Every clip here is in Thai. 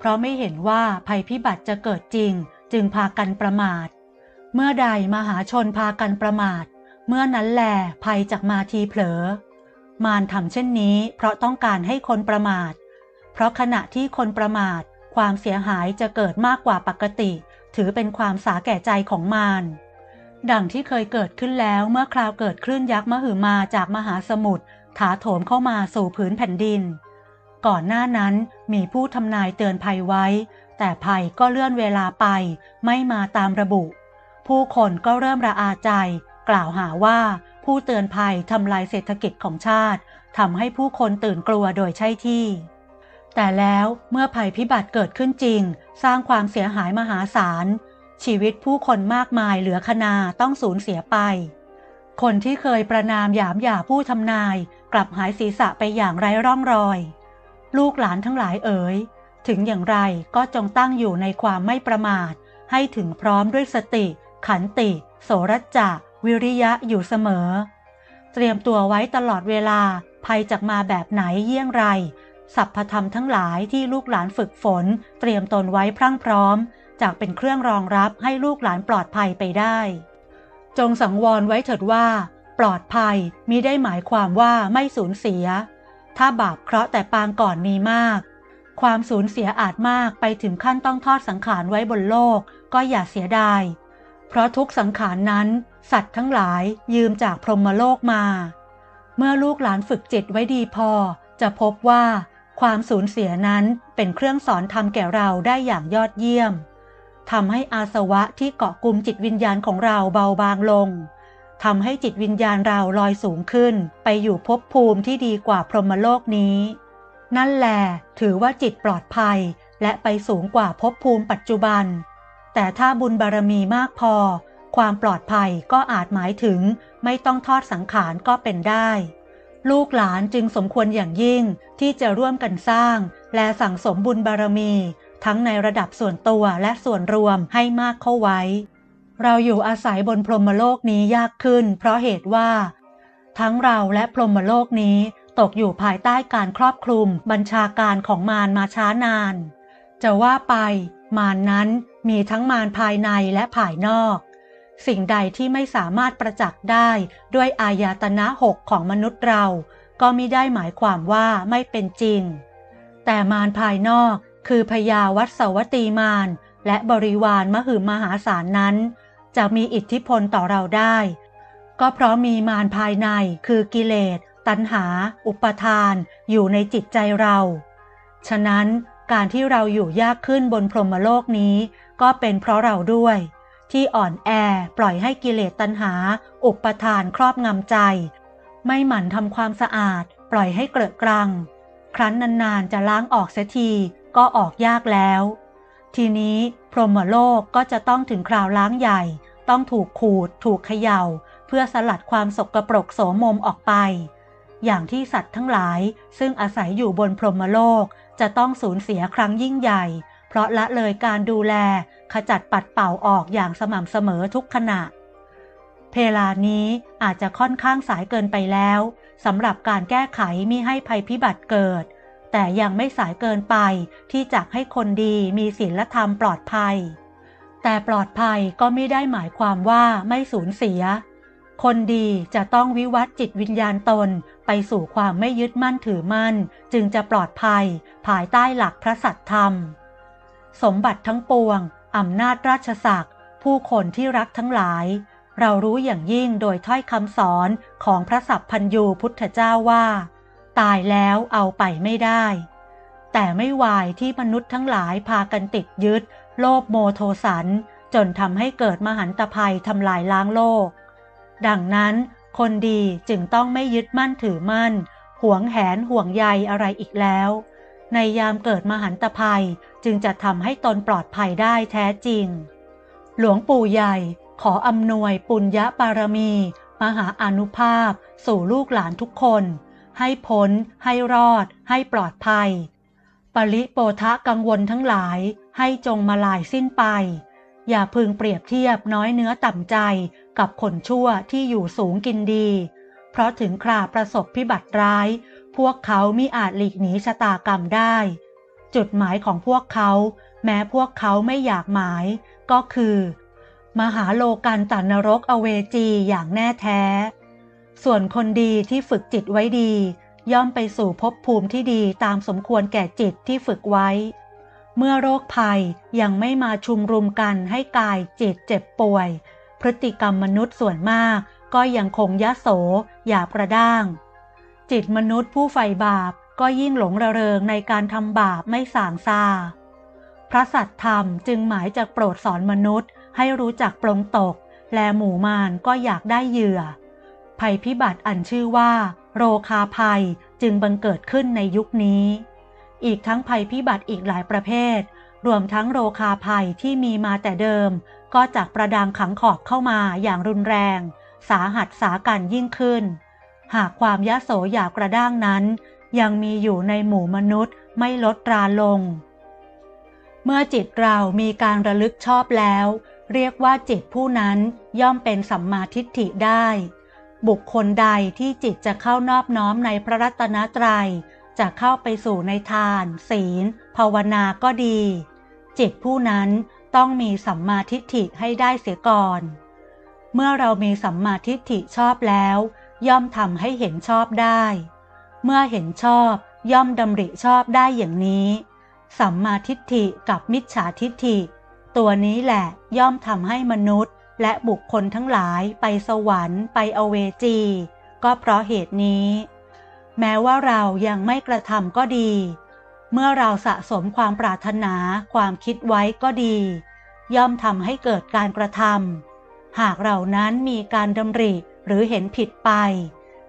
เพราะไม่เห็นว่าภัยพิบัติจะเกิดจริง จึงพากันประมาท เมื่อใดมหาชนพากันประมาท เมื่อนั้นแหลภัยจากมาทีเผลอ มารทำเช่นนี้ เพราะต้องการให้คนประมาท เพราะขณะที่คนประมาท ความเสียหายจะเกิดมากกว่าปกติ ถือเป็นความสาแก่ใจของมารดังที่เคยเกิดขึ้นแล้วเมื่อคราวเกิดคลื่นยักษ์มหึมาจากมหาสมุทรถาโถมเข้ามาสู่พื้นแผ่นดิน ก่อนหน้านั้นมีผู้ทำนายเตือนภัยไว้ แต่ภัยก็เลื่อนเวลาไป ไม่มาตามระบุ ผู้คนก็เริ่มระอาใจ กล่าวหาว่าผู้เตือนภัยทำลายเศรษฐกิจของชาติทำให้ผู้คนตื่นกลัวโดยใช่ที่ แต่แล้วเมื่อภัยพิบัติเกิดขึ้นจริง สร้างความเสียหายมหาศาล ชีวิตผู้คนมากมายเหลือคนาต้องสูญเสียไป คนที่เคยประนามหยามหย่าผู้ทำนาย กลับหายศีรษะไปอย่างไร้ร่องรอย ลูกหลานทั้งหลายเอ๋ย ถึงอย่างไรก็จงตั้งอยู่ในความไม่ประมาท ให้ถึงพร้อมด้วยสติ ขันติ โสรจจะ วิริยะอยู่เสมอ เตรียมตัวไว้ตลอดเวลา ภัยจากมาแบบไหนเยี่ยงไร สัพพธรรมทั้งหลายที่ลูกหลานฝึกฝน เตรียมตนไว้พรั่งพร้อมจากเป็นเครื่องรองรับให้ลูกหลานปลอดภัยไปได้ จงสังวรไว้เถิดว่า ปลอดภัยมิได้หมายความว่าไม่สูญเสีย ถ้าบาปเคราะห์แต่ปางก่อนมีมาก ความสูญเสียอาจมากไปถึงขั้นต้องทอดสังขารไว้บนโลกก็อย่าเสียดาย เพราะทุกสังขารนั้น สัตว์ทั้งหลายยืมจากพรหมโลกมา เมื่อลูกหลานฝึกจิตไว้ดีพอ จะพบว่า ความสูญเสียนั้นเป็นเครื่องสอนทำแก่เราได้อย่างยอดเยี่ยมทำให้อาสวะที่เกาะกลุ่มจิตวิญญาณของเราเบาบางลง ทำให้จิตวิญญาณเราลอยสูงขึ้น ไปอยู่ภพภูมิที่ดีกว่าพรหมโลกนี้ นั่นแหละถือว่าจิตปลอดภัย และไปสูงกว่าภพภูมิปัจจุบัน แต่ถ้าบุญบารมีมากพอ ความปลอดภัยก็อาจหมายถึง ไม่ต้องทอดสังขารก็เป็นได้ ลูกหลานจึงสมควรอย่างยิ่งที่จะร่วมกันสร้าง และสั่งสมบุญบารมี ทั้งในระดับส่วนตัวและส่วนรวมให้มากเข้าไว้ เราอยู่อาศัยบนพรหมโลกนี้ยากขึ้น เพราะเหตุว่า ทั้งเราและพรหมโลกนี้ตกอยู่ภายใต้การครอบคลุมบัญชาการของมารมาช้านาน จะว่าไป มารนั้นมีทั้งมารภายในและภายนอก สิ่งใดที่ไม่สามารถประจักษ์ได้ด้วยอายตนะหกของมนุษย์เรา ก็มิได้หมายความว่าไม่เป็นจริง แต่มารภายนอกคือพญาวัตสวตีมารและบริวารมหึมหาศาลนั้น จะมีอิทธิพลต่อเราได้ ก็เพราะมีมารภายในคือกิเลส ตัณหา อุปทาน อยู่ในจิตใจเรา ฉะนั้นการที่เราอยู่ยากขึ้นบนพรหมโลกนี้ ก็เป็นเพราะเราด้วย ที่อ่อนแอปล่อยให้กิเลสตัณหา อุปทานครอบงำใจ ไม่หมั่นทำความสะอาด ปล่อยให้เกลอะกรัง ครั้นนานๆจะล้างออกเสียทีก็ออกยากแล้ว ทีนี้พรหมโลกก็จะต้องถึงคราวล้างใหญ่ ต้องถูกขูด ถูกเขยา่า เพื่อสลัดความสกปรกโสมมออกไป อย่างที่สัตว์ทั้งหลาย ซึ่งอาศัยอยู่บนพรหมโลกจะต้องสูญเสียครั้งยิ่งใหญ่ เพราะละเลยการดูแลขจัดปัดเป่าออกอย่างสม่ำเสมอทุกขณะ เพลานี้อาจจะค่อนข้างสายเกินไปแล้วสำหรับการแก้ไขมิให้ภัยพิบัติเกิด แต่ยังไม่สายเกินไปที่จะให้คนดีมีศีลธรรมปลอดภัย แต่ปลอดภัยก็ไม่ได้หมายความว่าไม่สูญเสีย คนดีจะต้องวิวัฒจิตวิญญาณตนไปสู่ความไม่ยึดมั่นถือมั่น จึงจะปลอดภัย ภายใต้หลักพระสัตธรรม สมบัติทั้งปวงอำนาจราชศักดิ์ผู้คนที่รักทั้งหลาย เรารู้อย่างยิ่งโดยถ้อยคำสอนของพระสัพพัญญูพุทธเจ้าว่า ตายแล้วเอาไปไม่ได้ แต่ไม่วายที่มนุษย์ทั้งหลายพากันติดยึด โลภโมโทสัน จนทำให้เกิดมหันตภัยทำลายล้างโลก ดังนั้นคนดีจึงต้องไม่ยึดมั่นถือมั่น หวงแหนห่วงใยอะไรอีกแล้ว ในยามเกิดมหันตภัยจึงจะทำให้ตนปลอดภัยได้แท้จริง หลวงปู่ใหญ่ขออำนวยปุญญาบารมี มหาอนุภาพ สู่ลูกหลานทุกคน ให้พ้น ให้รอด ให้ปลอดภัย ปริโปทะกังวลทั้งหลาย ให้จงมาลายสิ้นไป อย่าพึงเปรียบเทียบน้อยเนื้อต่ำใจกับคนชั่วที่อยู่สูงกินดี เพราะถึงคราประสบพิบัติร้าย พวกเขามิอาจหลีกหนีชะตากรรมได้ จุดหมายของพวกเขา แม้พวกเขาไม่อยากหมาย ก็คือ มหาโลกันตันนรกอเวจีอย่างแน่แท้ ส่วนคนดีที่ฝึกจิตไว้ดี ย่อมไปสู่ภพภูมิที่ดีตามสมควรแก่จิตที่ฝึกไว้ เมื่อโรคภัยยังไม่มาชุมรุมกันให้กายจิตเจ็บป่วย พฤติกรรมมนุษย์ส่วนมากก็ยังคงยะโสอย่าประด้าง จิตมนุษย์ผู้ใฝ่บาปก็ยิ่งหลงระเริงในการทำบาปไม่สางซาพระสัตธรรมจึงหมายจากโปรดสอนมนุษย์ให้รู้จักปรงตก และหมู่มารก็อยากได้เหยื่อ ภัยพิบัติอันชื่อว่า โรคาภัยจึงบังเกิดขึ้นในยุคนี้ อีกทั้งภัยพิบัติอีกหลายประเภท รวมทั้งโรคาภัยที่มีมาแต่เดิม ก็จากประดังขังขอบเข้ามาอย่างรุนแรง สาหัสสากันยิ่งขึ้น หากความยะโสอยากระด้างนั้น ยังมีอยู่ในหมู่มนุษย์ไม่ลดราลง เมื่อจิตเรามีการระลึกชอบแล้ว เรียกว่าจิตผู้นั้นย่อมเป็นสัมมาทิฏฐิได้ บุคคลใดที่จิตจะเข้านอบน้อมในพระรัตนตรยัย จะเข้าไปสู่ในทาน ศีล ภาวนาก็ดี จิตผู้นั้นต้องมีสัมมาทิฏฐิให้ได้เสียก่อน เมื่อเรามีสัมมาทิฏฐิชอบแล้ว ย่อมทำให้เห็นชอบได้ เมื่อเห็นชอบย่อมดำริชอบได้อย่างนี้ สัมมาทิฏฐิกับมิจฉาทิฏฐิ ตัวนี้แหละย่อมทำให้มนุษย์ และบุคคลทั้งหลายไปสวรรค์ไปอเวจี ก็เพราะเหตุนี้ แม้ว่าเรายังไม่กระทำก็ดี เมื่อเราสะสมความปรารถนาความคิดไว้ก็ดี ย่อมทำให้เกิดการกระทำหากเรานั้นมีการดำริหรือเห็นผิดไป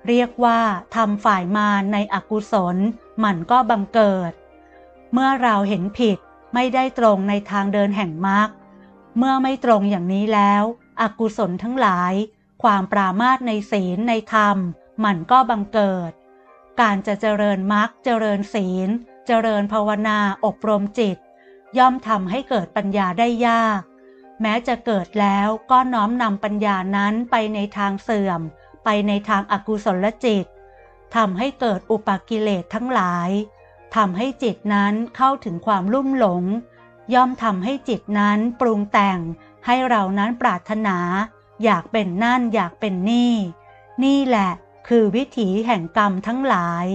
เรียกว่าทำฝ่ายมาในอกุศลมันก็บังเกิด เมื่อเราเห็นผิดไม่ได้ตรงในทางเดินแห่งมรรค เมื่อไม่ตรงอย่างนี้แล้ว อกุศลทั้งหลาย ความปรามาสในศีลในธรรม มันก็บังเกิด การจะเจริญมรรคเจริญศีล เจริญภาวนาอบรมจิต ย่อมทำให้เกิดปัญญาได้ยาก แม้จะเกิดแล้วก็น้อมนำปัญญานั้นไปในทางเสื่อม ไปในทางอากุศลจิตทำให้เกิดอุปกิเลสทั้งหลายทำให้จิตนั้นเข้าถึงความลุ่มหลง ย่อมทำให้จิตนั้นปรุงแต่งให้เรานั้นปรารถนา อยากเป็นนั่นอยากเป็นนี่ นี่แหละคือวิถีแห่งกรรมทั้งหลาย